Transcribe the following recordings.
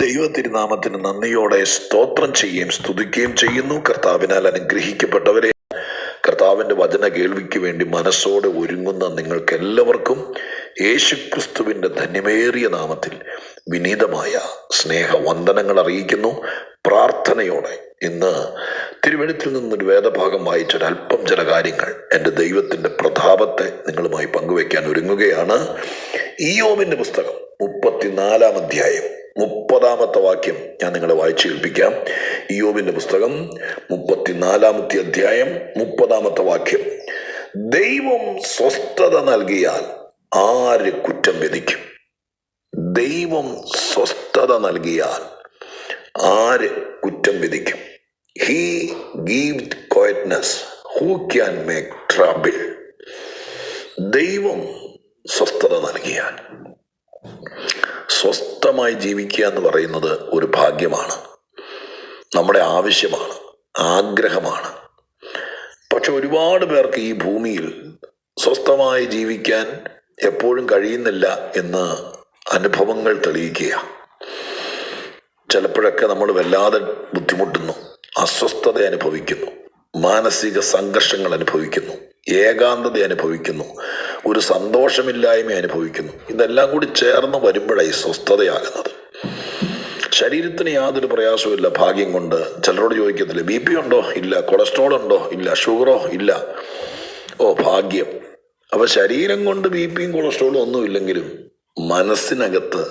ദൈവ തിരുനാമത്തിന് നന്ദിയോടെ സ്തോത്രം ചെയ്യുകയും സ്തുതിക്കുകയും ചെയ്യുന്നു. കർത്താവിനാൽ അനുഗ്രഹിക്കപ്പെട്ടവരെ കർത്താവിന്റെ വചന കേൾവിക്ക് വേണ്ടി മനസ്സോടെ ഒരുങ്ങുന്ന നിങ്ങൾക്ക് എല്ലാവർക്കും യേശുക്രിസ്തുവിന്റെ ധന്യമേറിയ നാമത്തിൽ വിനീതമായ സ്നേഹവന്ദനങ്ങൾ അറിയിക്കുന്നു. പ്രാർത്ഥനയോടെ ഇന്ന് തിരുവഴുത്തിൽ നിന്നൊരു വേദഭാഗം വായിച്ചൊരല്പം ചില കാര്യങ്ങൾ എന്റെ ദൈവത്തിന്റെ പ്രതാപത്തെ നിങ്ങളുമായി പങ്കുവെക്കാൻ ഒരുങ്ങുകയാണ്. ഇയോമിന്റെ പുസ്തകം മുപ്പത്തിനാലാം അധ്യായം മുപ്പതാമത്തെ വാക്യം ഞാൻ നിങ്ങളെ വായിച്ചു കേൾപ്പിക്കാം. ഇയോബിന്റെ പുസ്തകം മുപ്പത്തിനാലാമത്തെ അധ്യായം മുപ്പതാമത്തെ വാക്യം. ദൈവം സ്വസ്ഥത നൽകിയാൽ ആര് കുറ്റം വിധിക്കും? ദൈവം സ്വസ്ഥത നൽകിയാൽ ആര് കുറ്റം വിധിക്കും? He give quietness who can make trouble ദൈവം സ്വസ്ഥത നൽകിയാൽ. സ്വസ്ഥമായി ജീവിക്കുക എന്ന് പറയുന്നത് ഒരു ഭാഗ്യമാണ്. നമ്മുടെ ആവശ്യമാണ് ആഗ്രഹമാണ്. പക്ഷെ ഒരുപാട് പേർക്ക് ഈ ഭൂമിയിൽ സ്വസ്ഥമായി ജീവിക്കാൻ എപ്പോഴും കഴിയുന്നില്ല എന്ന് അനുഭവങ്ങൾ തെളിയിക്കുക ചിലപ്പോഴൊക്കെ നമ്മൾ വല്ലാതെ ബുദ്ധിമുട്ടുന്നു അസ്വസ്ഥത അനുഭവിക്കുന്നു മാനസിക സംഘർഷങ്ങൾ അനുഭവിക്കുന്നു. ഏകാന്തത അനുഭവിക്കുന്നു. ഒരു സന്തോഷമില്ലായ്മ അനുഭവിക്കുന്നു. ഇതെല്ലാം കൂടി ചേർന്ന് വരുമ്പോഴായി സ്വസ്ഥതയാകുന്നത്. ശരീരത്തിന് യാതൊരു പ്രയാസവും ഭാഗ്യം കൊണ്ട് ചിലരോട് ചോദിക്കത്തില്ല ബി പി ഉണ്ടോ? ഇല്ല. കൊളസ്ട്രോൾ ഉണ്ടോ? ഇല്ല. ഷുഗറോ? ഇല്ല. ഓ ഭാഗ്യം. അപ്പൊ ശരീരം കൊണ്ട് ബി പിയും കൊളസ്ട്രോളും ഒന്നും ഇല്ലെങ്കിലും മനസ്സിനകത്ത്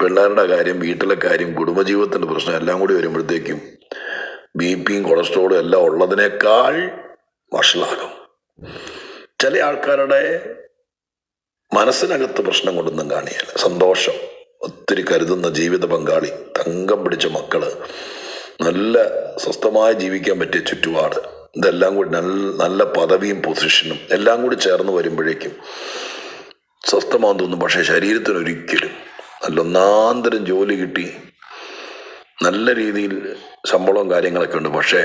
പിള്ളേരുടെ കാര്യം വീട്ടിലെ കാര്യം കുടുംബജീവിതത്തിന്റെ പ്രശ്നം എല്ലാം കൂടി വരുമ്പോഴത്തേക്കും ബി പിയും കൊളസ്ട്രോളും എല്ലാം ഉള്ളതിനേക്കാൾ വഷളാകും. ചില ആൾക്കാരുടെ മനസ്സിനകത്ത് പ്രശ്നം കൊണ്ടൊന്നും കാണിയല്ല സന്തോഷം ഒത്തിരി കരുതുന്ന ജീവിത പങ്കാളി തങ്കം പിടിച്ച മക്കൾ നല്ല സ്വസ്ഥമായി ജീവിക്കാൻ പറ്റിയ ചുറ്റുപാട് ഇതെല്ലാം കൂടി നല്ല നല്ല പദവിയും പൊസിഷനും എല്ലാം കൂടി ചേർന്ന് വരുമ്പോഴേക്കും സ്വസ്ഥമാന്ന് തോന്നും. പക്ഷെ ശരീരത്തിന് ഒരിക്കലും നല്ല ഒന്നാന്തരം ജോലി കിട്ടി നല്ല രീതിയിൽ ശമ്പളവും കാര്യങ്ങളൊക്കെ ഉണ്ട്. പക്ഷേ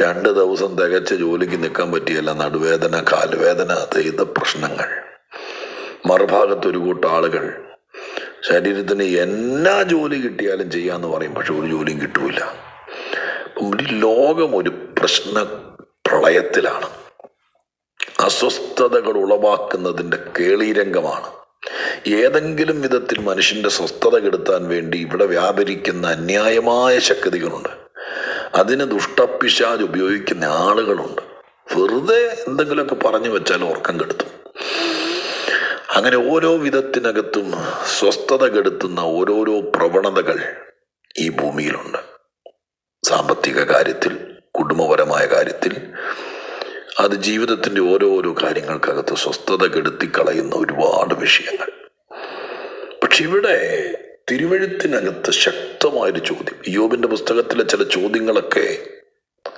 രണ്ട് ദിവസം തികച്ച് ജോലിക്ക് നിൽക്കാൻ പറ്റിയല്ല. നടുവേദന കാലുവേദന ചെയ്ത പ്രശ്നങ്ങൾ. മറുഭാഗത്ത് ഒരു കൂട്ടം ആളുകൾ ശരീരത്തിന് എന്നാ ജോലി കിട്ടിയാലും ചെയ്യാന്ന് പറയും. പക്ഷെ ഒരു ജോലിയും കിട്ടൂല. ഒരു ലോകം ഒരു പ്രശ്ന പ്രളയത്തിലാണ്. അസ്വസ്ഥതകൾ ഉളവാക്കുന്നതിന്റെ കേളീരംഗമാണ്. ഏതെങ്കിലും വിധത്തിൽ മനുഷ്യന്റെ സ്വസ്ഥത കെടുത്താൻ വേണ്ടി ഇവിടെ വ്യാപരിക്കുന്ന അന്യായമായ ശക്തികളുണ്ട്. അതിന് ദുഷ്ടപ്പിശാജ് ഉപയോഗിക്കുന്ന ആളുകളുണ്ട്. വെറുതെ എന്തെങ്കിലുമൊക്കെ പറഞ്ഞു വെച്ചാൽ ഉറക്കം കെടുത്തും. അങ്ങനെ ഓരോ വിധത്തിനകത്തും സ്വസ്ഥത കെടുത്തുന്ന ഓരോരോ പ്രവണതകൾ ഈ ഭൂമിയിലുണ്ട്. സാമ്പത്തിക കാര്യത്തിൽ കുടുംബപരമായ കാര്യത്തിൽ അത് ജീവിതത്തിന്റെ ഓരോരോ കാര്യങ്ങൾക്കകത്ത് സ്വസ്ഥത കെടുത്തി കളയുന്ന ഒരുപാട് വിഷയങ്ങൾ. പക്ഷെ ഇവിടെ തിരുവഴുത്തിനകത്ത് ശക്തമായൊരു ചോദ്യം. യോബിന്റെ പുസ്തകത്തിലെ ചില ചോദ്യങ്ങളൊക്കെ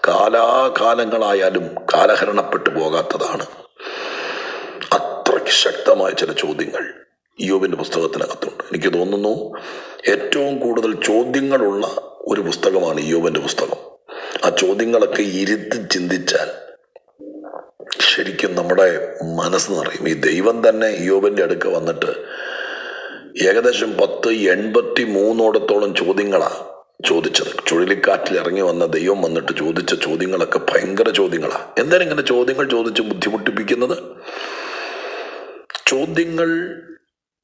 കാലാകാലങ്ങളായാലും കാലഹരണപ്പെട്ടു പോകാത്തതാണ്. അത്രയ്ക്ക് ശക്തമായ ചില ചോദ്യങ്ങൾ യോബിന്റെ പുസ്തകത്തിനകത്തുണ്ട്. എനിക്ക് തോന്നുന്നു ഏറ്റവും കൂടുതൽ ചോദ്യങ്ങളുള്ള ഒരു പുസ്തകമാണ് യോബിന്റെ പുസ്തകം. ആ ചോദ്യങ്ങളൊക്കെ ഇരുത്തി ചിന്തിച്ചാൽ ശരിക്കും നമ്മുടെ മനസ്സ് നിറയും. ഈ ദൈവം തന്നെ യോബിന്റെ അടുക്ക വന്നിട്ട് ഏകദേശം പത്ത് എൺപത്തി മൂന്നോടത്തോളം ചോദ്യങ്ങളാ ചോദിച്ചത്. ചുഴലിക്കാറ്റിൽ ഇറങ്ങി വന്ന ദൈവം വന്നിട്ട് ചോദിച്ച ചോദ്യങ്ങളൊക്കെ ഭയങ്കര ചോദ്യങ്ങളാ. എന്തായാലും ഇങ്ങനെ ചോദ്യങ്ങൾ ചോദിച്ച് ബുദ്ധിമുട്ടിപ്പിക്കുന്നത്? ചോദ്യങ്ങൾ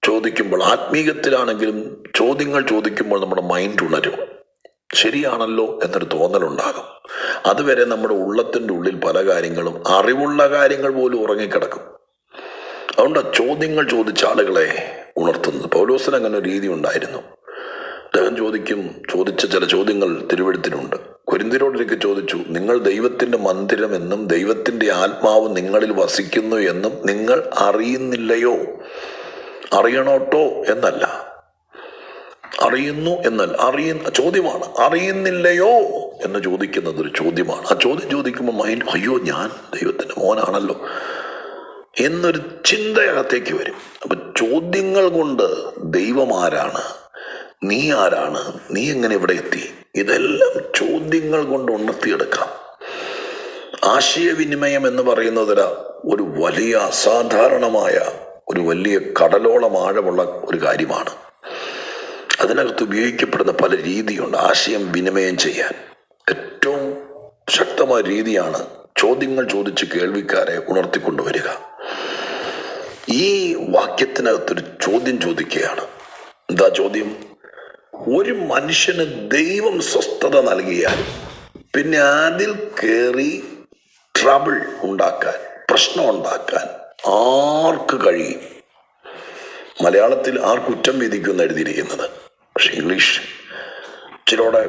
ചോദിക്കുമ്പോൾ ആത്മീയത്തിലാണെങ്കിലും ചോദ്യങ്ങൾ ചോദിക്കുമ്പോൾ നമ്മുടെ മൈൻഡ് ഉണരും. ശരിയാണല്ലോ എന്നൊരു തോന്നലുണ്ടാകും. അതുവരെ നമ്മുടെ ഉള്ളത്തിന്റെ ഉള്ളിൽ പല കാര്യങ്ങളും അറിവുള്ള കാര്യങ്ങൾ പോലും ഉറങ്ങിക്കിടക്കും. അതുകൊണ്ട് ചോദ്യങ്ങൾ ചോദിച്ച ആളുകളെ ഉണർത്തുന്നത്. പൗലോസിന് അങ്ങനെ ഒരു രീതി ഉണ്ടായിരുന്നു. അദ്ദേഹം ചോദിക്കും ചോദിച്ച ചില ചോദ്യങ്ങൾ തിരുവഴുത്തിനുണ്ട്. കുരിന്തിരോടിലേക്ക് ചോദിച്ചു നിങ്ങൾ ദൈവത്തിന്റെ മന്ദിരം എന്നും ദൈവത്തിന്റെ ആത്മാവ് നിങ്ങളിൽ വസിക്കുന്നു എന്നും നിങ്ങൾ അറിയുന്നില്ലയോ? അറിയണോട്ടോ? എന്നല്ല. അറിയുന്നു എന്നല്ല അറിയ ചോദ്യമാണ്. അറിയുന്നില്ലയോ? എന്ന് ചോദിക്കുന്നത് ഒരു ചോദ്യമാണ്. ആ ചോദ്യം ചോദിക്കുമ്പോൾ മൈൻഡ് അയ്യോ ഞാൻ ദൈവത്തിന്റെ മോനാണല്ലോ. എന്നൊരു ചിന്തയകത്തേക്ക് വരും. അപ്പൊ ചോദ്യങ്ങൾ കൊണ്ട് ദൈവം ആരാണ്? നീ ആരാണ്? നീ എങ്ങനെ ഇവിടെ എത്തി? ഇതെല്ലാം ചോദ്യങ്ങൾ കൊണ്ട് ഉണർത്തിയെടുക്കാം. ആശയവിനിമയം എന്ന് പറയുന്നതിന് ഒരു വലിയ അസാധാരണമായ ഒരു വലിയ കടലോളം ആഴമുള്ള ഒരു കാര്യമാണ്. അതിനകത്ത് ഉപയോഗിക്കപ്പെടുന്ന പല രീതിയുണ്ട്. ആശയം വിനിമയം ചെയ്യാൻ. ഏറ്റവും ശക്തമായ രീതിയാണ് ചോദ്യങ്ങൾ ചോദിച്ച് കേൾവിക്കാരെ ഉണർത്തിക്കൊണ്ടുവരിക. ഈ വാക്യത്തിനകത്തൊരു ചോദ്യം ചോദിക്കുകയാണ്. എന്താ ചോദ്യം? ഒരു മനുഷ്യന് ദൈവം സ്വസ്ഥത നൽകിയാൽ പിന്നെ അതിൽ കയറി ട്രബിൾ ഉണ്ടാക്കാൻ പ്രശ്നം ഉണ്ടാക്കാൻ ആർക്ക് കഴിയും? മലയാളത്തിൽ ആർ കുറ്റം വിധിക്കുമെന്ന് എഴുതിയിരിക്കുന്നത്. പക്ഷെ ഇംഗ്ലീഷ് ഇച്ചിലൂടെ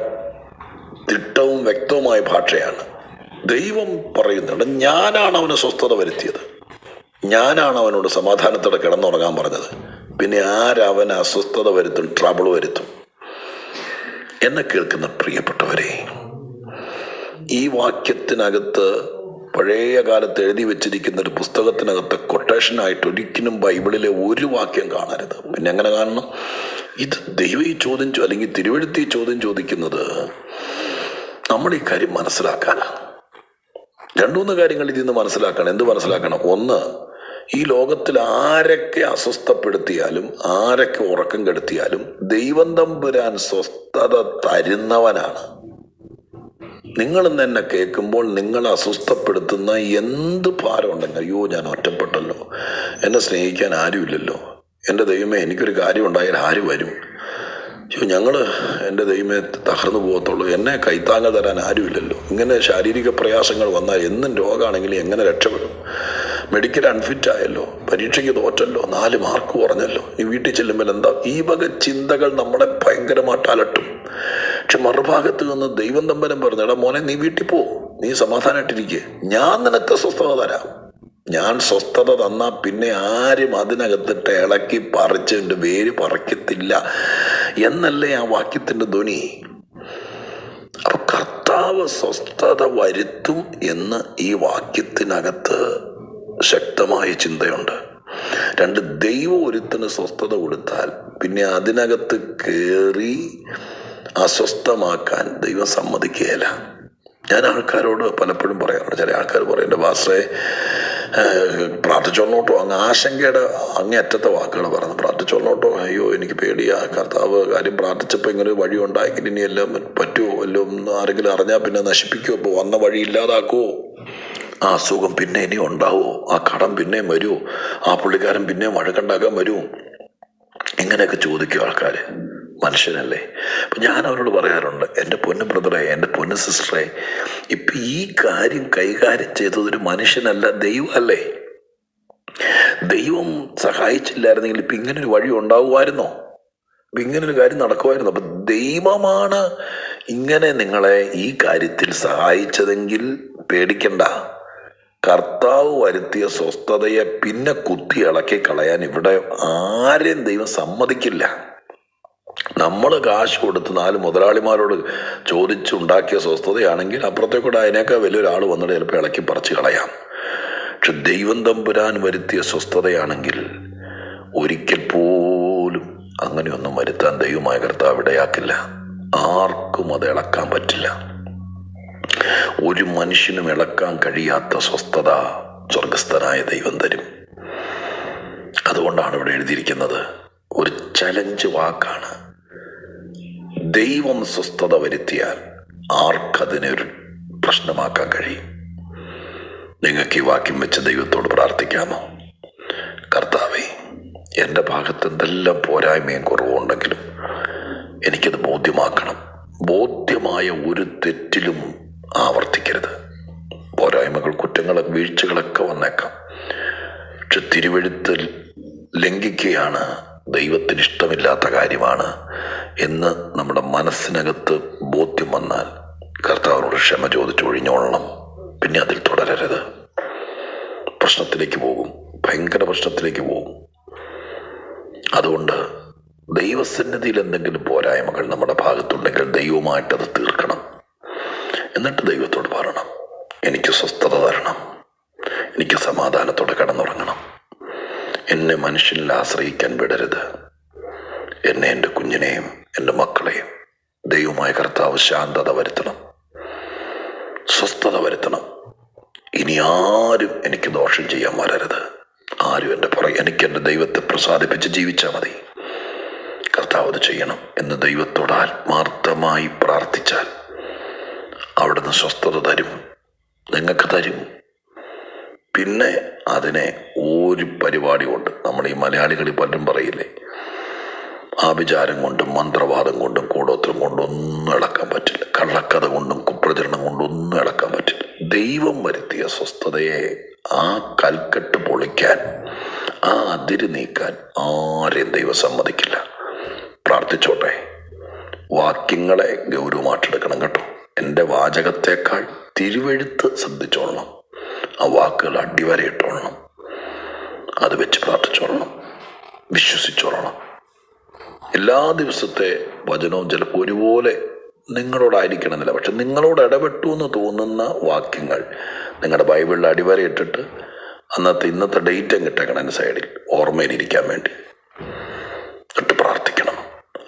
തിട്ടവും വ്യക്തവുമായ ഭാഷയാണ്. ദൈവം പറയുന്നുണ്ട് ഞാനാണ് അവന് സ്വസ്ഥത വരുത്തിയത്. ഞാനാണ് അവനോട് സമാധാനത്തോടെ കിടന്നുറങ്ങാൻ പറഞ്ഞത്. പിന്നെ ആരവന് അസ്വസ്ഥത വരുത്തും ട്രബിൾ വരുത്തും? എന്ന് കേൾക്കുന്ന പ്രിയപ്പെട്ടവരെ ഈ വാക്യത്തിനകത്ത് പഴയ കാലത്ത് എഴുതി വെച്ചിരിക്കുന്ന ഒരു പുസ്തകത്തിനകത്ത് കൊട്ടേഷനായിട്ട് ഒരിക്കലും ബൈബിളിലെ ഒരു വാക്യം കാണരുത്. പിന്നെ എങ്ങനെ കാണണം? ഇത് ദൈവം ഈ ചോദ്യം അല്ലെങ്കിൽ തിരുവഴുത്തി ചോദ്യം ചോദിക്കുന്നത് നമ്മൾ ഈ കാര്യം മനസ്സിലാക്കാനാണ്. രണ്ടു മൂന്ന് കാര്യങ്ങൾ ഇതിൽ നിന്ന് മനസ്സിലാക്കണം. എന്ത് മനസ്സിലാക്കണം? ഒന്ന് ഈ ലോകത്തിൽ ആരൊക്കെ അസ്വസ്ഥപ്പെടുത്തിയാലും ആരൊക്കെ ഉറക്കം കെടുത്തിയാലും ദൈവം തമ്പുരാൻ സ്വസ്ഥത തരുന്നവനാണ്. നിങ്ങൾ തന്നെ കേൾക്കുമ്പോൾ നിങ്ങൾ അസ്വസ്ഥപ്പെടുത്തുന്ന എന്ത് ഭാരം ഉണ്ടെങ്കിൽ അയ്യോ ഞാൻ ഒറ്റപ്പെട്ടല്ലോ. എന്നെ സ്നേഹിക്കാൻ ആരുമില്ലല്ലോ. എന്റെ ദൈവമേ എനിക്കൊരു കാര്യം ഉണ്ടായാൽ ആര് വരും? അയ്യോ ഞങ്ങൾ എന്റെ ദൈവമേ തകർന്നു പോകത്തുള്ളൂ. എന്നെ കൈത്താങ്ങ തരാൻ ആരുമില്ലല്ലോ. ഇങ്ങനെ ശാരീരിക പ്രയാസങ്ങൾ വന്നാൽ എന്നും രോഗമാണെങ്കിലും എങ്ങനെ രക്ഷപ്പെടും? മെഡിക്കൽ അൺഫിറ്റ് ആയല്ലോ പരീക്ഷയ്ക്ക് തോറ്റല്ലോ നാല് മാർക്ക് കുറഞ്ഞല്ലോ. ഈ വീട്ടിൽ ചെല്ലുമ്പോൾ എന്താ? ഈ വക ചിന്തകൾ നമ്മളെ ഭയങ്കരമായിട്ട് അലട്ടും. പക്ഷെ മറുഭാഗത്ത് നിന്ന് ദൈവം തമ്പനം പറഞ്ഞു മോനെ നീ വീട്ടിൽ പോ. നീ സമാധാനമായിട്ടിരിക്കെ ഞാൻ നിനക്ക് സ്വസ്ഥത തരാം. ഞാൻ സ്വസ്ഥത തന്നാ പിന്നെ ആരും അതിനകത്തിട്ട് ഇളക്കി പറിച്ചതിന്റെ വേര് പറിക്കത്തില്ല. എന്നല്ലേ ആ വാക്യത്തിന്റെ ധ്വനി? അപ്പൊ കർത്താവ് സ്വസ്ഥത വരുത്തും എന്ന് ഈ വാക്യത്തിനകത്ത് ശക്തമായ ചിന്തയുണ്ട്. രണ്ട് ദൈവം ഒരുത്തിന് സ്വസ്ഥത കൊടുത്താൽ പിന്നെ അതിനകത്ത് കയറി അസ്വസ്ഥമാക്കാൻ ദൈവം സമ്മതിക്കുകയില്ല. ഞാൻ ആൾക്കാരോട് പലപ്പോഴും പറയാറുണ്ട് ചില ആൾക്കാർ പറയും എന്റെ ഭാഷയെ പ്രാർത്ഥിച്ചോളോട്ടോ അങ്ങ് ആശങ്കയുടെ അങ്ങേയറ്റത്തെ വാക്കുകൾ പറഞ്ഞു പ്രാർത്ഥിച്ചോളോട്ടോ അയ്യോ എനിക്ക് പേടിയാ. കർത്താവ് കാര്യം പ്രാർത്ഥിച്ചപ്പോൾ ഇങ്ങനെ വഴി ഉണ്ടാക്കി ഇനി എല്ലാം പറ്റുമോ? വല്ലതും ആരെങ്കിലും അറിഞ്ഞാൽ പിന്നെ നശിപ്പിക്കുമോ ഇപ്പോൾ വന്ന വഴി ഇല്ലാതാക്കുമോ ആ അസുഖം പിന്നെ ഇനി ഉണ്ടാവോ? ആ കടം പിന്നെ വരുമോ ആ പുള്ളിക്കാരൻ പിന്നെ വഴക്കുണ്ടാക്കാൻ വരുമോ ഇങ്ങനെയൊക്കെ ചോദിക്കും ആൾക്കാർ മനുഷ്യനല്ലേ? അപ്പൊ ഞാൻ അവരോട് പറയാറുണ്ട് എന്റെ പൊന്നു ബ്രദറെ എന്റെ പൊന്നു സിസ്റ്ററെ ഇപ്പൊ ഈ കാര്യം കൈകാര്യം ചെയ്തതൊരു മനുഷ്യനല്ല ദൈവമല്ലേ? ദൈവം സഹായിച്ചില്ലായിരുന്നെങ്കിൽ ഇപ്പൊ ഇങ്ങനെ ഒരു വഴി ഉണ്ടാവുമായിരുന്നോ? അപ്പൊ ഇങ്ങനെ ഒരു കാര്യം നടക്കുമായിരുന്നു? അപ്പൊ ദൈവമാണ് ഇങ്ങനെ നിങ്ങളെ ഈ കാര്യത്തിൽ സഹായിച്ചതെങ്കിൽ പേടിക്കണ്ട. കർത്താവ് വരുത്തിയ സ്വസ്ഥതയെ പിന്നെ കുത്തി ഇളക്കി കളയാൻ ഇവിടെ ആരെയും ദൈവം സമ്മതിക്കില്ല. നമ്മൾ കാശ് കൊടുത്ത് നാല് മുതലാളിമാരോട് ചോദിച്ചുണ്ടാക്കിയ സ്വസ്ഥതയാണെങ്കിൽ അപ്പുറത്തേക്കൂടെ അതിനേക്കാൾ വലിയൊരാൾ വന്നിട്ട് ചിലപ്പോൾ ഇളക്കി പറിച്ച് കളയാം. പക്ഷെ ദൈവം തമ്പുരാൻ വരുത്തിയ സ്വസ്ഥതയാണെങ്കിൽ ഒരിക്കൽ പോലും അങ്ങനെയൊന്നും വരുത്താൻ ദൈവമായ കർത്താവ് ഇടയാക്കില്ല. ആർക്കും അത് ഇളക്കാൻ പറ്റില്ല. ഒരു മനുഷ്യനും ഇളക്കാൻ കഴിയാത്ത സ്വസ്ഥത സ്വർഗസ്ഥനായ ദൈവം തരും. അതുകൊണ്ടാണ് ഇവിടെ എഴുതിയിരിക്കുന്നത് ഒരു ചലഞ്ച് വാക്കാണ്. ദൈവം സ്വസ്ഥത വരുത്തിയാൽ ആർക്കതിനെ ഒരു പ്രശ്നമാക്കാൻ കഴിയും? നിങ്ങൾക്ക് ഈ വാക്യം വെച്ച് ദൈവത്തോട് പ്രാർത്ഥിക്കാമോ? കർത്താവേ എന്റെ ഭാഗത്ത് എന്തെല്ലാം പോരായ്മയും കുറവുണ്ടെങ്കിലും എനിക്കത് ബോധ്യമാക്കണം. ബോധ്യമായ ഒരു തെറ്റിലും ആവർത്തിക്കരുത്. പോരായ്മകൾ കുറ്റങ്ങൾ വീഴ്ചകളൊക്കെ വന്നേക്കാം. പക്ഷെ തിരുവഴുത്ത് ലംഘിക്കുകയാണ്. ദൈവത്തിന് ഇഷ്ടമില്ലാത്ത കാര്യമാണ് എന്ന് നമ്മുടെ മനസ്സിനകത്ത് ബോധ്യം വന്നാൽ കർത്താവിനോട് ക്ഷമ ചോദിച്ചു ഒഴിഞ്ഞോളണം. പിന്നെ അതിൽ തുടരരുത്. പ്രശ്നത്തിലേക്ക് പോകും. ഭയങ്കര പ്രശ്നത്തിലേക്ക് പോകും. അതുകൊണ്ട് ദൈവസന്നിധിയിൽ എന്തെങ്കിലും പോരായ്മകൾ നമ്മുടെ ഭാഗത്തുണ്ടെങ്കിൽ ദൈവമായിട്ട് അത് തീർക്കണം. എന്നിട്ട് ദൈവത്തോട് പറയണം. എനിക്ക് സ്വസ്ഥത തരണം. എനിക്ക് സമാധാനത്തോടെ കടന്നുറങ്ങണം. എന്നെ മനുഷ്യനിൽ ആശ്രയിക്കാൻ വിടരുത്. എന്നെ എന്റെ കുഞ്ഞിനെയും എന്റെ മക്കളെയും ദൈവമായ കർത്താവ് ശാന്തത വരുത്തണം. സ്വസ്ഥത വരുത്തണം. ഇനി ആരും എനിക്ക് ദോഷം ചെയ്യാൻ വരരുത്. ആരും എന്റെ പുറകെ എനിക്ക് എന്റെ ദൈവത്തെ പ്രസാദിപ്പിച്ച് ജീവിച്ചാൽ മതി. കർത്താവ് അത് ചെയ്യണം എന്ന് ദൈവത്തോട് ആത്മാർത്ഥമായി പ്രാർത്ഥിച്ചാൽ അവിടുന്ന് സ്വസ്ഥത തരും നിങ്ങൾക്ക് തരും പിന്നെ അതിനെ ഒരു പരിപാടി കൊണ്ട് നമ്മൾ ഈ മലയാളികൾ പലരും പറയില്ലേ? ആഭിചാരം കൊണ്ടും മന്ത്രവാദം കൊണ്ടും കൂടോത്രം കൊണ്ടും ഒന്നും ഇളക്കാൻ പറ്റില്ല. കള്ളക്കഥ കൊണ്ടും കുപ്രചരണം കൊണ്ടും ഒന്നും ഇളക്കാൻ പറ്റില്ല. ദൈവം വരുത്തിയ സ്വസ്ഥതയെ ആ കൽക്കെട്ട് പൊളിക്കാൻ ആ അതിര് നീക്കാൻ ആരെയും ദൈവം സമ്മതിക്കില്ല. പ്രാർത്ഥിച്ചോട്ടെ. വാക്യങ്ങളെ ഗൗരവമായിട്ടെടുക്കണം കേട്ടോ. എന്റെ വാചകത്തേക്കാൾ തിരുവെഴുത്ത് ശ്രദ്ധിച്ചോളണം. ആ വാക്കുകൾ അടിവരയിട്ടോളണം. അത് വെച്ച് പ്രാർത്ഥിച്ചോളണം. വിശ്വസിച്ചോളണം. എല്ലാ ദിവസത്തെ വചനവും ചിലപ്പോൾ ഒരുപോലെ നിങ്ങളോടായിരിക്കണമെന്നില്ല. പക്ഷെ നിങ്ങളോട് ഇടപെട്ടു എന്ന് തോന്നുന്ന വാക്യങ്ങൾ നിങ്ങളുടെ ബൈബിളിൽ അടിവരയിട്ടിട്ട് അന്നത്തെ ഇന്നത്തെ ഡേറ്റ് കിട്ടേക്കണം എന്റെ സൈഡിൽ. ഓർമ്മയിലിരിക്കാൻ വേണ്ടി.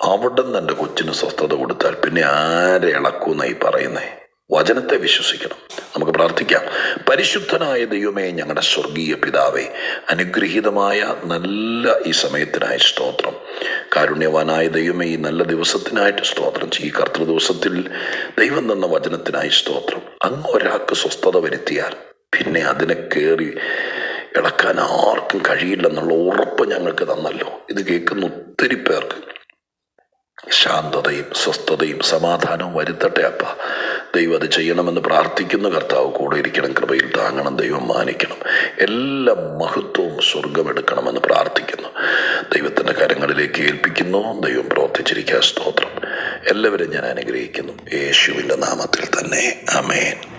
അവിടെ നിന്ന് എന്റെ കൊച്ചിന് സ്വസ്ഥത കൊടുത്താൽ പിന്നെ ആരെ ഇളക്കൂന്നായി പറയുന്നേ? വചനത്തെ വിശ്വസിക്കണം. നമുക്ക് പ്രാർത്ഥിക്കാം. പരിശുദ്ധനായ ദൈവമേ ഞങ്ങളുടെ സ്വർഗീയ പിതാവേ അനുഗ്രഹീതമായ നല്ല ഈ സമയത്തിനായി സ്തോത്രം. കാരുണ്യവാനായ ദൈവമേ ഈ നല്ല ദിവസത്തിനായിട്ട് സ്തോത്രം. ഈ കർത്തൃ ദിവസത്തിൽ ദൈവം തന്ന വചനത്തിനായി സ്തോത്രം. അങ്ങ് ഒരാൾക്ക് സ്വസ്ഥത വരുത്തിയാൽ പിന്നെ അതിനെ കയറി ഇളക്കാൻ ആർക്കും കഴിയില്ലെന്നുള്ള ഉറപ്പ് ഞങ്ങൾക്ക് തന്നല്ലോ. ഇത് കേൾക്കുന്ന ഒത്തിരി പേർക്ക്. ശാന്തതയും സ്വസ്ഥതയും സമാധാനവും വരുത്തട്ടെ അപ്പ. ദൈവം അത് ചെയ്യണമെന്ന് പ്രാർത്ഥിക്കുന്ന കർത്താവ് കൂടെ ഇരിക്കണം കൃപയിൽ താങ്ങണം ദൈവം മാനിക്കണം. എല്ലാ മഹത്വവും സ്വർഗമെടുക്കണമെന്ന് പ്രാർത്ഥിക്കുന്നു. ദൈവത്തിന്റെ കരങ്ങളിലേക്ക് ഏൽപ്പിക്കുന്നു ദൈവം പ്രവർത്തിച്ചിരിക്കുക സ്തോത്രം. എല്ലാവരും ഞാൻ അനുഗ്രഹിക്കുന്നു. യേശുവിന്റെ നാമത്തിൽ തന്നെ. അമേൻ